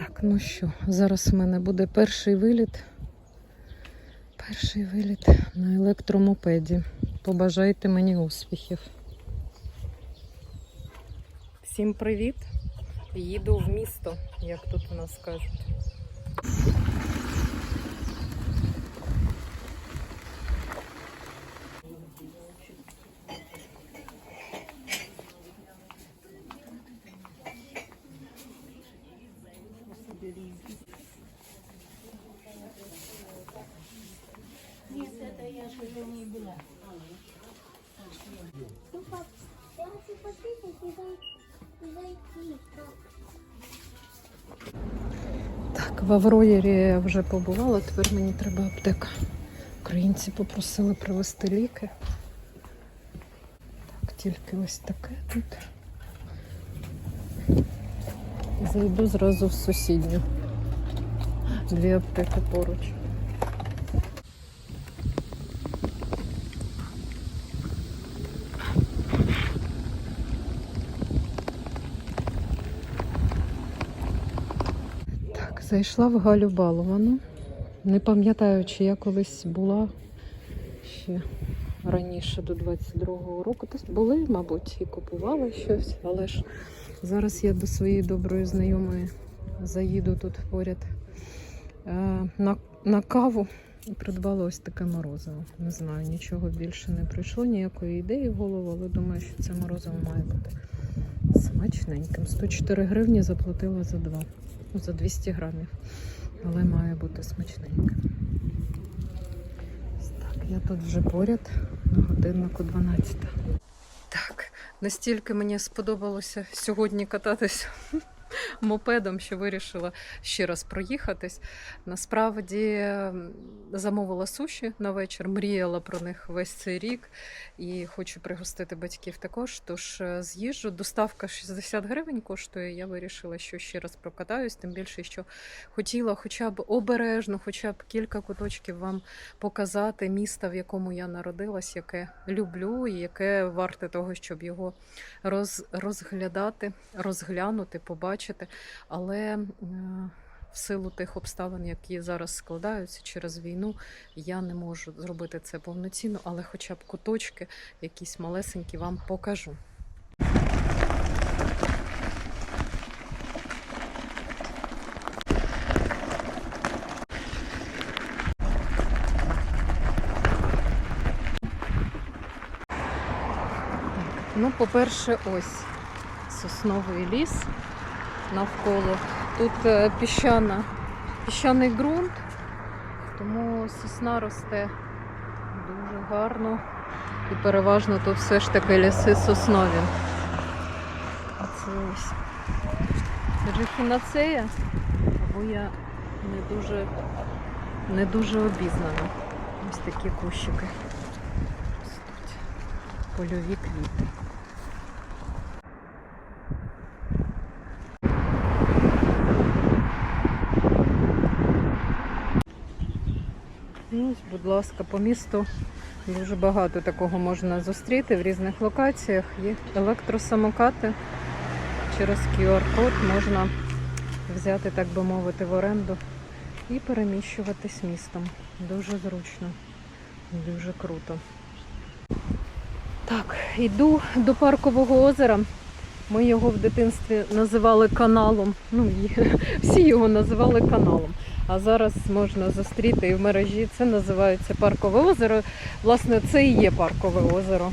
Так, ну що, зараз в мене буде перший виліт. Перший виліт на електромопеді. Побажайте мені успіхів. Всім привіт! Їду в місто, як тут у нас кажуть. Так, в Авроєрі я вже побувала, тепер мені треба аптека. Українці попросили привезти ліки. Так, тільки ось таке тут. Зайду зразу в сусідню. Дві аптеки поруч. Так, зайшла в Галю Баловану. Не пам'ятаю, чи я колись була ще раніше до 22-го року. Десь були, мабуть, і купувала щось, але ж зараз я до своєї доброї знайомої заїду тут поряд е, на, на каву і придбала ось таке морозиво. Не знаю, нічого більше не прийшло, ніякої ідеї в голову, але думаю, що це морозиво має бути смачненьким. 104 гривні заплатила за два. Ну, за 200 грамів. Але має бути смачненьким. Так, я тут вже поряд на годиннику 12. Так, настільки мені сподобалося сьогодні кататись мопедом, що вирішила ще раз проїхатись. Насправді замовила суші на вечір, мріяла про них весь цей рік і хочу пригостити батьків також. Тож е, з'їжджу. Доставка 60 гривень коштує. Я вирішила, що ще раз прокатаюсь, тим більше, що хотіла хоча б обережно, хоча б кілька куточків вам показати міста, в якому я народилась, яке люблю, і яке варте того, щоб його роз, розглядати, розглянути, побачити. Але е, в силу тих обставин, які зараз складаються через війну, я не можу зробити це повноцінно, але хоча б куточки, якісь малесенькі вам покажу. Ну, по-перше, ось сосновий ліс навколо. Тут е, піщана, піщаний ґрунт, тому сосна росте дуже гарно. І переважно тут все ж таки ліси соснові. А це ось. Це або я не дуже, не дуже обізнана. Ось такі кущики. Ростуть. Польові квіти. Ось, будь ласка, по місту дуже багато такого можна зустріти в різних локаціях. Є електросамокати. Через QR-код можна взяти, так би мовити, в оренду і переміщуватись містом. Дуже зручно, дуже круто. Так, йду до паркового озера. Ми його в дитинстві називали каналом. Ну, всі його називали каналом. А зараз можна зустріти і в мережі. Це називається паркове озеро. Власне, це і є паркове озеро.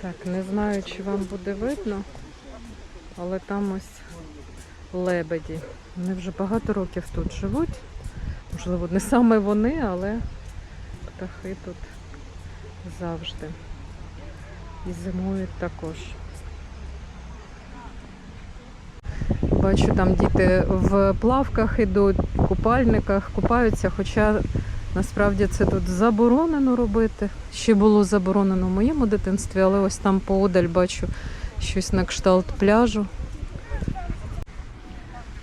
Так, не знаю, чи вам буде видно, але там ось лебеді. Вони вже багато років тут живуть. Можливо, не саме вони, але птахи тут завжди. І зимують також. Бачу, там діти в плавках ідуть, в купальниках, купаються, хоча насправді це тут заборонено робити. Ще було заборонено в моєму дитинстві, але ось там поодаль бачу щось на кшталт пляжу.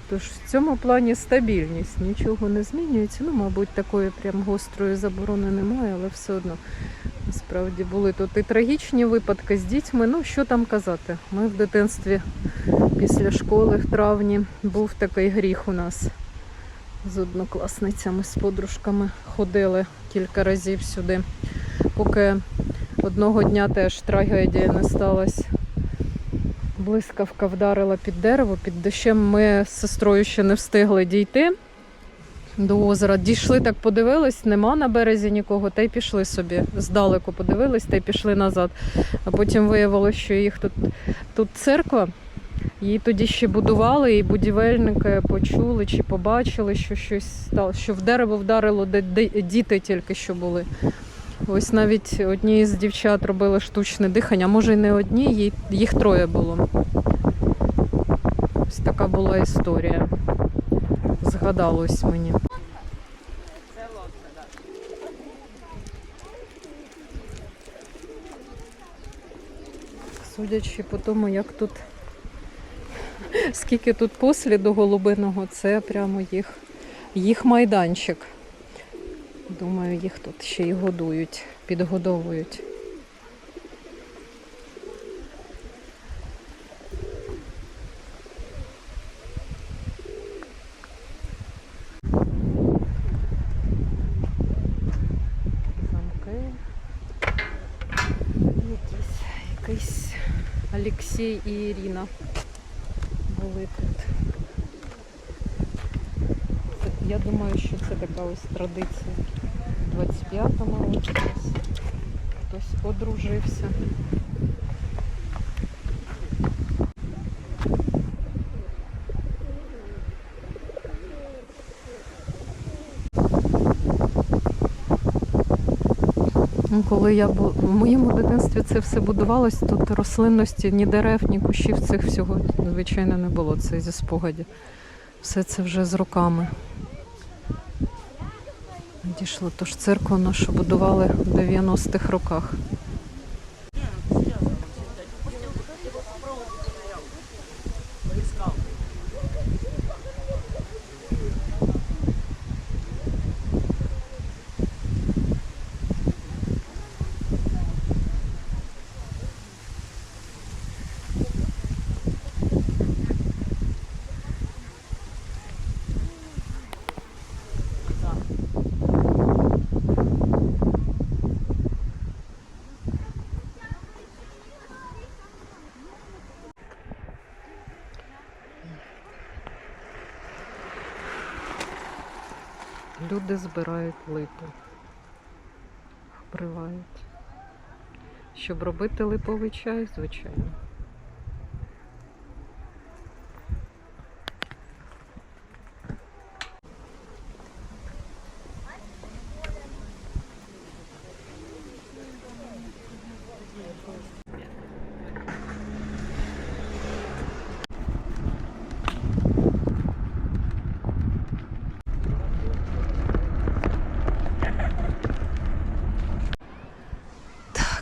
Тож в цьому плані стабільність, нічого не змінюється. Ну, мабуть, такої прям гострої заборони немає, але все одно Справді були тут і трагічні випадки з дітьми. Ну, що там казати? Ми в дитинстві після школи в травні був такий гріх у нас. З однокласницями, з подружками ходили кілька разів сюди. Поки одного дня теж трагедія не сталася. Блискавка вдарила під дерево, під дощем. Ми з сестрою ще не встигли дійти до озера. Дійшли, так подивились, нема на березі нікого, та й пішли собі. Здалеку подивились та й пішли назад. А потім виявилося, що їх тут, тут церква. Її тоді ще будували, і будівельники почули чи побачили, що щось стало, що в дерево вдарило, де, діти тільки що були. Ось навіть одні з дівчат робили штучне дихання, може й не одні, їх троє було. Ось така була історія. Згадалось мені. Судячи по тому, як тут скільки тут посліду голубиного, це прямо їх, їх майданчик. Думаю, їх тут ще й годують, підгодовують. Олексій і Ірина були тут. Я думаю, що це така ось традиція. У 25-му році хтось одружився. Коли я бу... в моєму дитинстві це все будувалось, тут рослинності, ні дерев, ні кущів цих всього, звичайно, не було. Це зі спогадів. Все це вже з роками. Дійшло. Тож церкву нашу будували в 90-х роках. Люди збирають липу, вбривають. Щоб робити липовий чай, звичайно.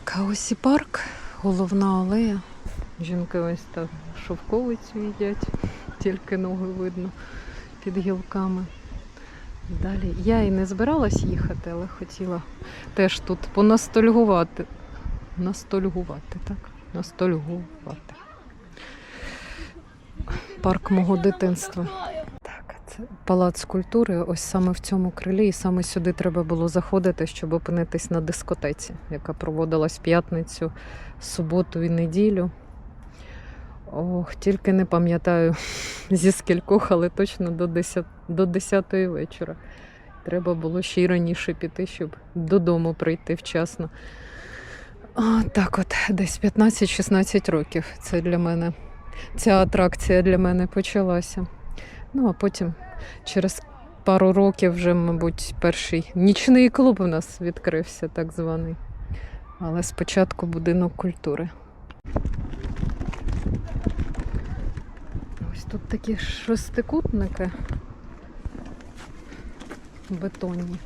Так, а ось і парк, головна алея. Жінки ось так шовковицю їдять, тільки ноги видно під гілками. Далі я і не збиралась їхати, але хотіла теж тут понастольгувати. Настольгувати, так? Настольгувати. Парк мого дитинства. Палац культури. Ось саме в цьому крилі, і саме сюди треба було заходити, щоб опинитись на дискотеці, яка проводилась п'ятницю, суботу і неділю. Ох, тільки не пам'ятаю зі скількох, але точно до 10, до 10 вечора. Треба було ще й раніше піти, щоб додому прийти вчасно. О, так от, десь 15-16 років. Це для мене. Ця атракція для мене почалася. Ну, а потім через пару років вже, мабуть, перший нічний клуб у нас відкрився, так званий. Але спочатку будинок культури. Ось тут такі шестикутники бетонні.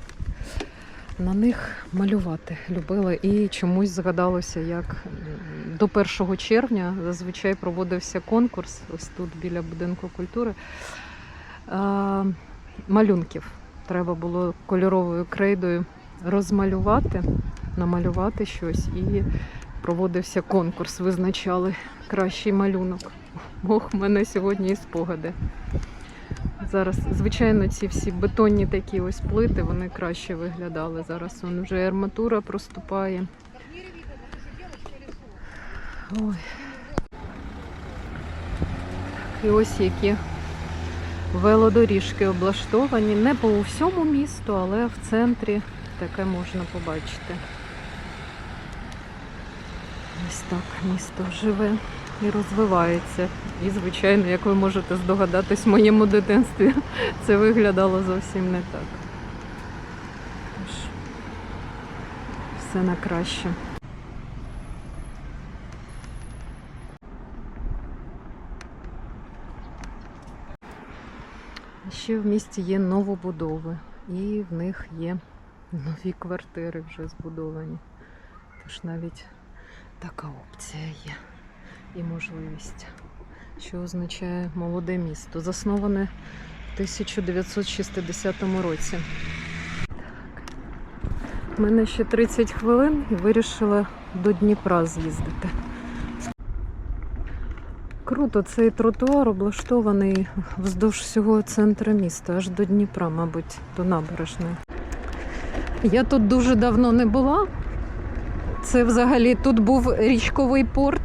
На них малювати любила і чомусь згадалося, як до 1 червня зазвичай проводився конкурс ось тут біля будинку культури малюнків. Треба було кольоровою крейдою розмалювати намалювати щось і проводився конкурс, визначали кращий малюнок. Ох, в мене сьогодні і спогади. Зараз, звичайно, ці всі бетонні такі ось плити, вони краще виглядали. Зараз вон вже арматура проступає. Ой. І ось які велодоріжки облаштовані. Не по всьому місту, але в центрі таке можна побачити. Ось так місто живе і розвивається. І, звичайно, як ви можете здогадатись, в моєму дитинстві це виглядало зовсім не так. Тож, все на краще. Ще в місті є новобудови, і в них є нові квартири вже збудовані. Тож навіть така опція є і можливість, що означає молоде місто, засноване в 1960 році. У мене ще 30 хвилин і вирішила до Дніпра з'їздити. Круто, цей тротуар облаштований вздовж всього центру міста, аж до Дніпра, мабуть, до набережної. Я тут дуже давно не була. Це взагалі тут був річковий порт,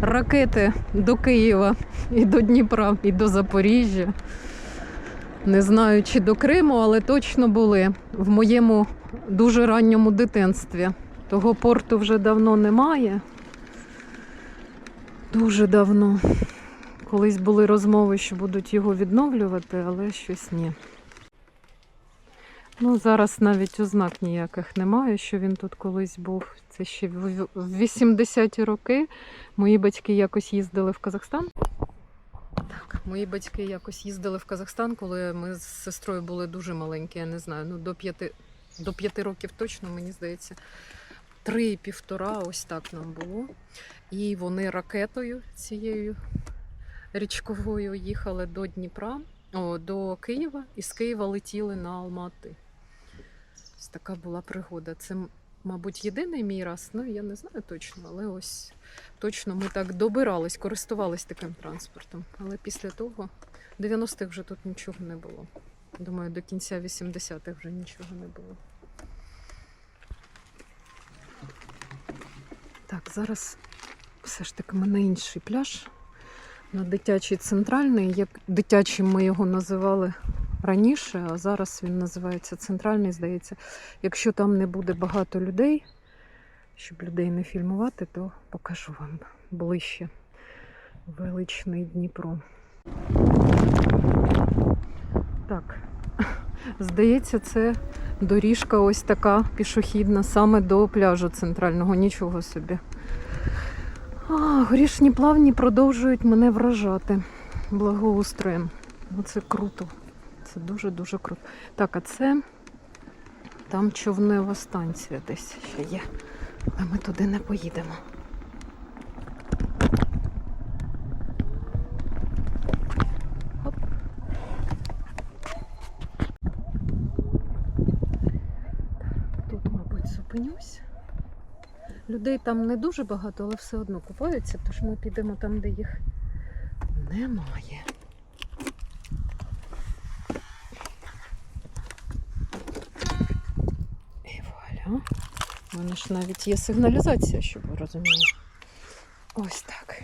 ракети до Києва і до Дніпра, і до Запоріжжя. Не знаю, чи до Криму, але точно були в моєму дуже ранньому дитинстві. Того порту вже давно немає. Дуже давно. Колись були розмови, що будуть його відновлювати, але щось ні. Ну, зараз навіть ознак ніяких немає, що він тут колись був. Це ще в в 80-ті роки. Мої батьки якось їздили в Казахстан. Так, мої батьки якось їздили в Казахстан, коли ми з сестрою були дуже маленькі, я не знаю, ну до п'яти до п'яти років точно, мені здається. Три півтора, ось так нам було. І вони ракетою цією річковою їхали до Дніпра, о, до Києва, і з Києва летіли на Алмати. Ось така була пригода. Це, мабуть, єдиний мій раз. Ну, я не знаю точно, але ось точно ми так добирались, користувались таким транспортом. Але після того, 90-х вже тут нічого не було. Думаю, до кінця 80-х вже нічого не було. Так, зараз все ж таки в мене інший пляж. На дитячий центральний. Як дитячим ми його називали раніше, а зараз він називається центральний, здається. Якщо там не буде багато людей, щоб людей не фільмувати, то покажу вам ближче величний Дніпро. Так, здається, це доріжка ось така пішохідна саме до пляжу центрального. Нічого собі. А, горішні плавні продовжують мене вражати благоустроєм. Оце круто. Це дуже-дуже круто. Так, а це там човнева станція десь ще є. Але ми туди не поїдемо. Хоп. Тут, мабуть, зупинюсь. Людей там не дуже багато, але все одно купаються, тож ми підемо там, де їх немає. І вуаля. У мене ж навіть є сигналізація, щоб ви розуміли. Ось так.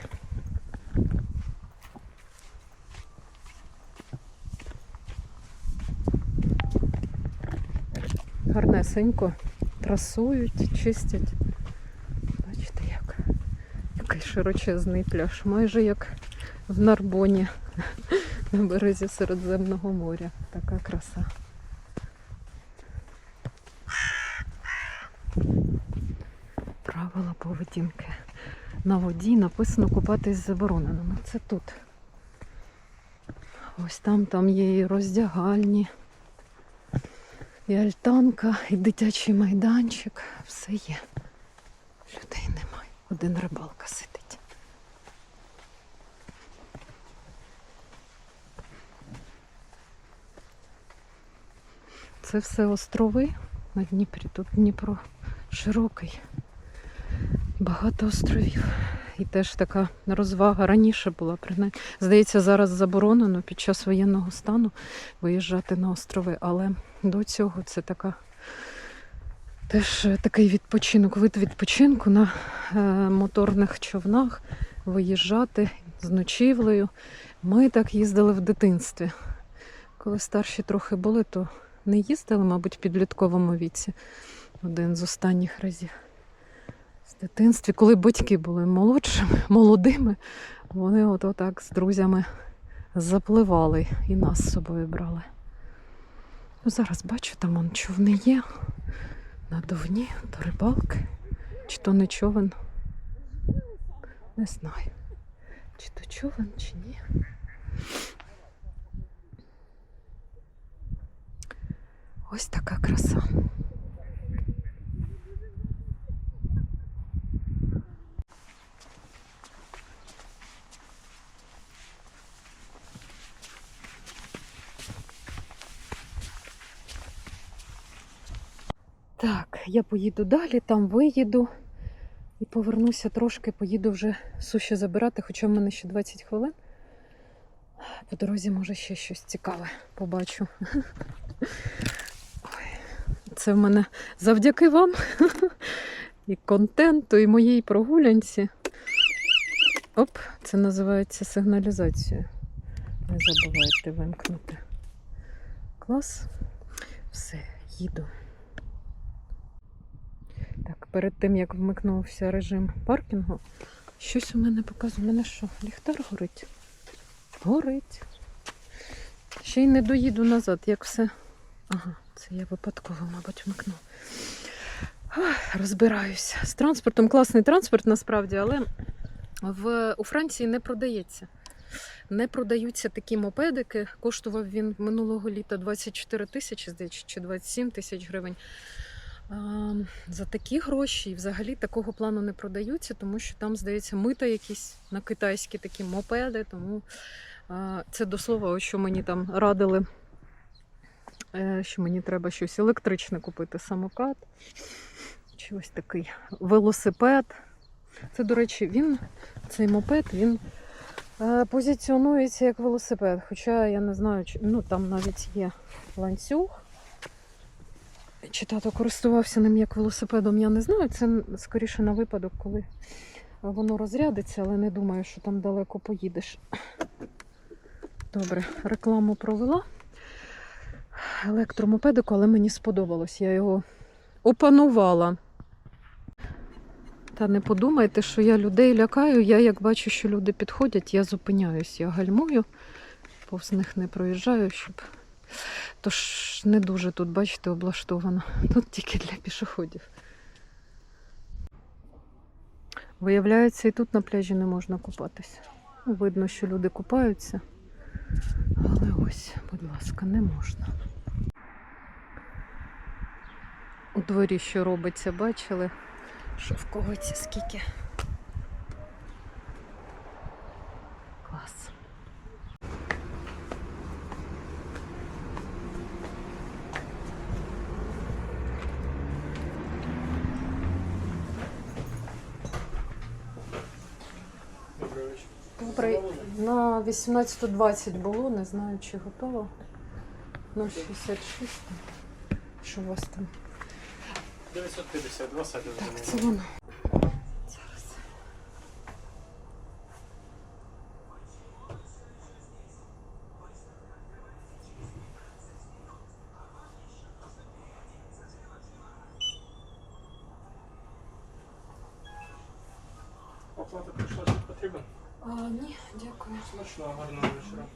Гарнесенько трасують, чистять. Широчезний пляж, майже як в Нарбоні на березі Середземного моря. Така краса. Правила поведінки. На воді написано купатись забороненими. Це тут. Ось там, там є і роздягальні, і альтанка, і дитячий майданчик. Все є. Людей немає. Один рибалка сидить. Це все острови на Дніпрі. Тут Дніпро широкий. Багато островів. І теж така розвага раніше була, принаймні. Здається, зараз заборонено під час воєнного стану виїжджати на острови, але до цього це така теж такий відпочинок, вид відпочинку на е, моторних човнах, виїжджати з ночівлею. Ми так їздили в дитинстві. Коли старші трохи були, то не їздили, мабуть, в підлітковому віці. Один з останніх разів. З дитинстві, коли батьки були молодшими, молодими, вони от отак з друзями запливали і нас з собою брали. Ну, зараз бачу, там он човни є. Надувні, до рибалки, чи то не човен. Не знаю. Чи то човен, чи ні. Ось така краса. Так, я поїду далі, там виїду і повернуся трошки, поїду вже суші забирати, хоча в мене ще 20 хвилин. По дорозі, може, ще щось цікаве побачу. Це в мене завдяки вам і контенту, і моїй прогулянці. Оп, це називається сигналізацією. Не забувайте вимкнути. Клас. Все, їду. Перед тим як вмикнувся режим паркінгу, щось у мене показує. У мене що, ліхтар горить? Горить. Ще й не доїду назад, як все. Ага, це я випадково, мабуть, вмикнула. Ах, Розбираюся. З транспортом класний транспорт насправді, але в, у Франції не продається. Не продаються такі мопедики. Коштував він минулого літа 24 тисячі, здається, чи 27 тисяч гривень. За такі гроші і взагалі такого плану не продаються, тому що там, здається, мита якісь на китайські такі мопеди. Тому це до слова, що мені там радили, е, що мені треба щось електричне купити, самокат. Чи ось такий велосипед. Це, до речі, він, цей мопед, він е, позиціонується як велосипед. Хоча я не знаю, ну там навіть є ланцюг. Чи тато користувався ним як велосипедом, я не знаю. Це скоріше на випадок, коли воно розрядиться, але не думаю, що там далеко поїдеш. Добре, рекламу провела електромопедику, але мені сподобалось. Я його опанувала. Та не подумайте, що я людей лякаю. Я як бачу, що люди підходять, я зупиняюсь, я гальмую, повз них не проїжджаю, щоб. Тож не дуже тут, бачите, облаштовано. Тут тільки для пішоходів. Виявляється, і тут на пляжі не можна купатися. Видно, що люди купаються. Але ось, будь ласка, не можна. У дворі що робиться, бачили? Шовковиці скільки. Клас. Добре, на 18.20 було, не знаю, чи готово. 0,66. Що у вас там? 950, садів. Так, це воно. Зараз. Оплата прийшла, що потрібен. А, ні, дякую. Смачного, гарного вечора.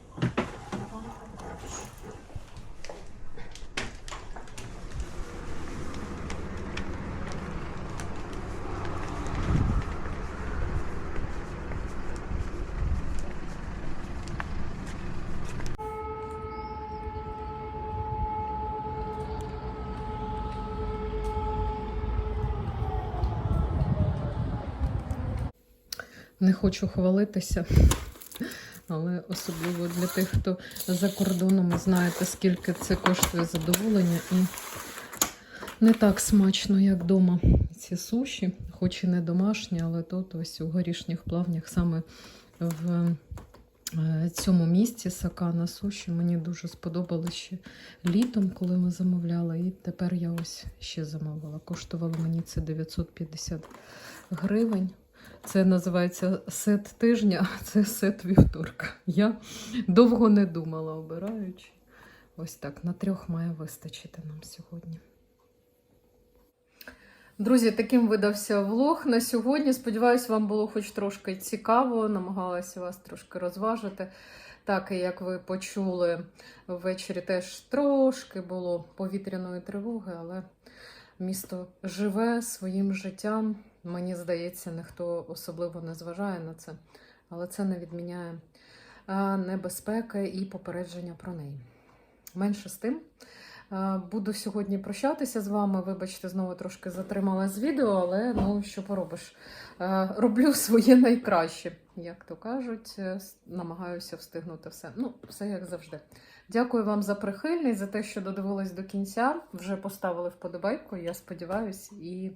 Не хочу хвалитися, особливо для тих, хто за кордоном знаєте, скільки це коштує задоволення і Не так смачно, як вдома ці суші, хоч і не домашні, але тут ось у горішніх плавнях саме в е, цьому місці Сакана суші мені дуже сподобалось ще літом, коли ми замовляли. І тепер я ось ще замовила. Коштувало мені це 950 гривень. Це називається сет тижня, а це сет вівторка. Я довго не думала, обираючи. Ось так, на трьох має вистачити нам сьогодні. Друзі, таким видався влог на сьогодні. Сподіваюсь, вам було хоч трошки цікаво. Намагалася вас трошки розважити. Так, і як ви почули, ввечері теж трошки було повітряної тривоги, але місто живе своїм життям. Мені здається, ніхто особливо не зважає на це, але це не відміняє небезпеки і попередження про неї. Менше з тим. Буду сьогодні прощатися з вами. Вибачте, знову трошки затримала з відео, але ну що поробиш? Роблю своє найкраще, як то кажуть. Е, Намагаюся встигнути все. Ну, все як завжди. Дякую вам за прихильність, за те, що додивились до кінця. Вже поставили вподобайку, я сподіваюся. І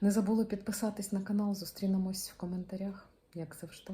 не забули підписатись на канал. Зустрінемось в коментарях, як завжди.